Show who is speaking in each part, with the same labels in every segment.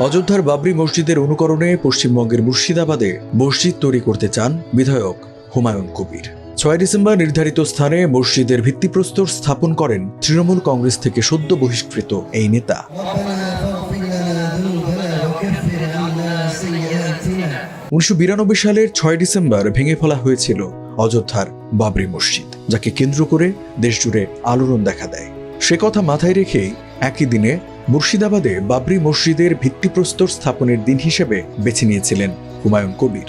Speaker 1: অযোধ্যার বাবরি মসজিদের অনুকরণে পশ্চিমবঙ্গের মুর্শিদাবাদে মসজিদ তৈরি করতে চান বিধায়ক হুমায়ুন কবির। ছয় ডিসেম্বর নির্ধারিত স্থানে মসজিদের ভিত্তিপ্রস্তর স্থাপন করেন তৃণমূল কংগ্রেস থেকে সদ্য বহিষ্কৃত এই নেতা। উনিশশো বিরানব্বই সালের ছয় ডিসেম্বর ভেঙে ফেলা হয়েছিল অযোধ্যার বাবরি মসজিদ, যাকে কেন্দ্র করে দেশজুড়ে আলোড়ন দেখা দেয়। সে কথা মাথায় রেখেই একই দিনে মুর্শিদাবাদে বাবরি মসজিদের ভিত্তিপ্রস্তর স্থাপনের দিন হিসেবে বেছে নিয়েছিলেন হুমায়ুন কবির।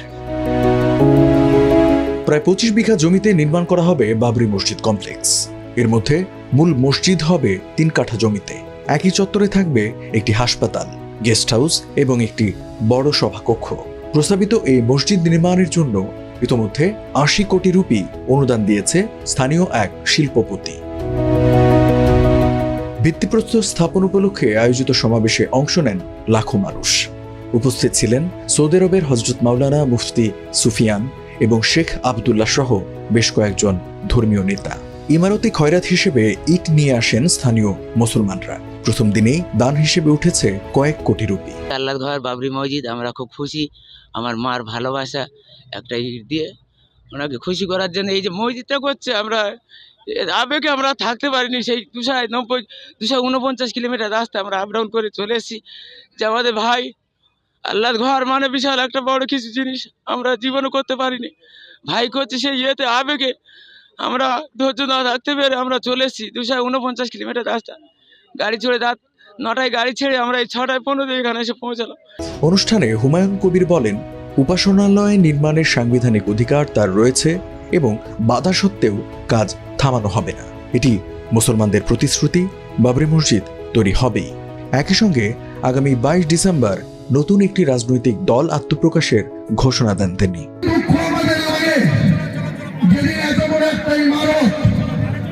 Speaker 1: প্রায় পঁচিশ বিঘা জমিতে নির্মাণ করা হবে বাবরি মসজিদ কমপ্লেক্স। এর মধ্যে মূল মসজিদ হবে তিন কাঠা জমিতে। একই চত্বরে থাকবে একটি হাসপাতাল, গেস্ট হাউস এবং একটি বড় সভাকক্ষ। প্রস্তাবিত এই মসজিদ নির্মাণের জন্য ইতোমধ্যে আশি কোটি রুপি অনুদান দিয়েছে স্থানীয় এক শিল্পপতি। ভিত্তিপ্রস্তর স্থাপন উপলক্ষে আয়োজিত সমাবেশে অংশ নেন লাখো মানুষ। উপস্থিত ছিলেন সৌদি আরবের হজরত মাওলানা মুফতি সুফিয়ান এবং শেখ আবদুল্লাহ সহ বেশ কয়েকজন ধর্মীয় নেতা। ইমারতি খয়রাত হিসেবে ইট নিয়ে আসেন স্থানীয় মুসলমানরা। প্রথম দিনেই দান হিসেবে উঠেছে কয়েক কোটি রুপি।
Speaker 2: আল্লাহ ঘর বাবরি মসজিদ, আমরা খুব খুশি। আমার মার ভালোবাসা একটা ইট দিয়ে ওনাকে খুশি করার জন্য এই যে মসজিদটা করছে আমরা আবেগে আমরা থাকতে পারিনি। সেই দুশো নব্বই, দুশো উনপঞ্চাশ কিলোমিটার রাস্তা আমরা আপ ডাউন করে চলে এসেছি। যে আমাদের ভাই আল্লাহর ঘর মানে বিশাল একটা বড় কিছু জিনিস আমরা জীবনও করতে পারিনি। ভাই করছে সেই ইয়েতে আবেগে। আমরা ধৈর্য না থাকতে পেরে আমরা চলে এসেছি দুশো উনপঞ্চাশ কিলোমিটার রাস্তা। গাড়ি চড়ে রাত নটায় গাড়ি ছেড়ে আমরা এই ছটায় পনেরো এখানে এসে পৌঁছালাম।
Speaker 1: অনুষ্ঠানে হুমায়ুন কবির বলেন উপাসনালয় নির্মাণের সাংবিধানিক অধিকার তার রয়েছে এবং বাধা সত্ত্বেও কাজ থামানো হবে না। এটি মুসলমানদের প্রতিশ্রুতি বাবরি মসজিদ তৈরি হবেই। একই সঙ্গে আগামী বাইশ ডিসেম্বর নতুন একটি রাজনৈতিক দল আত্মপ্রকাশের ঘোষণা দেন তিনি।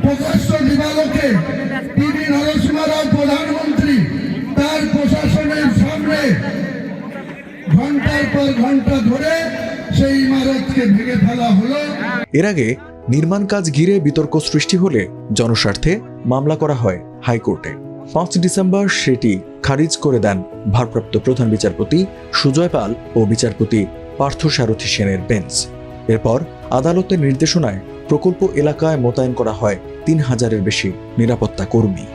Speaker 3: প্রকাশ্য দিবালোকে প্রধানমন্ত্রী, তার প্রশাসনের সামনে ঘণ্টার পর ঘণ্টা ধরে সেই ইমারতকে ভেঙে ফেলা হলো।
Speaker 1: এর আগে নির্মাণ কাজ ঘিরে বিতর্ক সৃষ্টি হলে জনস্বার্থে মামলা করা হয় হাইকোর্টে। পাঁচ ডিসেম্বর সেটি খারিজ করে দেন ভারপ্রাপ্ত প্রধান বিচারপতি সুজয় পাল ও বিচারপতি পার্থসারথী সেনের বেঞ্চ। এরপর আদালতের নির্দেশনায় প্রকল্প এলাকায় মোতায়েন করা হয় তিন হাজারের বেশি নিরাপত্তা কর্মী।